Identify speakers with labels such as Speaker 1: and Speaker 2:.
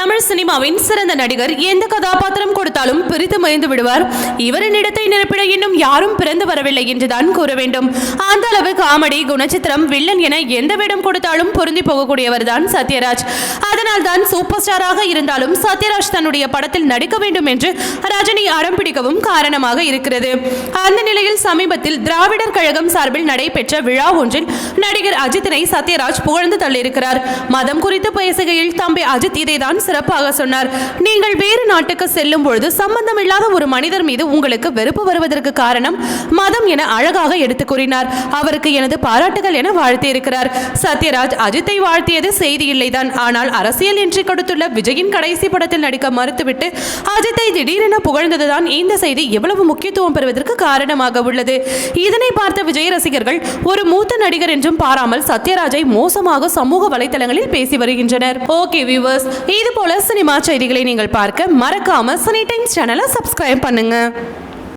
Speaker 1: தமிழ் சினிமாவின் சிறந்த நடிகர் எந்த கதாபாத்திரம் கொடுத்தாலும் பிரித்து மயந்து விடுவார். இவரின் இடத்தை நிரப்பிட இன்னும் யாரும் பிறந்து வரவில்லை என்றுதான் கூற வேண்டும். அந்த அளவு காமெடி குணச்சித்திரம் வில்லன் என எந்த வேடம் கொடுத்தாலும் பொருந்தி போகக்கூடியவர் தான் சத்யராஜ். அதனால் தான் சூப்பர் ஸ்டாராக இருந்தாலும் சத்யராஜ் தன்னுடைய படத்தில் நடிக்க வேண்டும் என்று ரஜினி அடம் பிடிக்கவும் காரணமாக இருக்கிறது. அந்த நிலையில் சமீபத்தில் திராவிடர் கழகம் சார்பில் நடைபெற்ற விழா ஒன்றில் நடிகர் அஜித்தினை சத்யராஜ் புகழ்ந்து தள்ளியிருக்கிறார். மதம் குறித்து பேசுகையில் தம்பி அஜித் இதைதான் சிறப்பாக சொன்னார். நீங்கள் வேறு நாட்டுக்கு செல்லும் பொழுது சம்பந்தம் இல்லாத ஒரு மனிதர் மீது உங்களுக்கு வெறுப்பு வருவதற்கு காரணம் மதம் என அழகாக எடுத்து கூறினார். அவருக்கு எனது பாராட்டுகள் என வாழ்த்தியிருக்கிறார். சத்யராஜ் அஜித்தை வாழ்த்தியது செய்தி இல்லைதான். ஆனால் அரசியல் என்று கொடுத்துள்ள விஜயின் கடைசி படத்தில் நடிக்க மறுத்துவிட்டு அஜித்தை திடீரென புகழ்ந்ததுதான் இந்த செய்தி எவ்வளவு முக்கியத்துவம் பெறுவதற்கு காரணமாக உள்ளது. இதனை பார்த்த விஜய் ரசிகர்கள் ஒரு மூத்த நடிகர் என்றும் பாராமல் சத்யராஜை மோசமாக சமூக வலைத்தளங்களில் பேசி வருகின்றனர். ஓகே வியூவர்ஸ் இது போல சினிமா செய்திகளை நீங்கள் பார்க்க மறக்காம சனி டைம்ஸ் சேனலை சப்ஸ்கிரைப் பண்ணுங்க.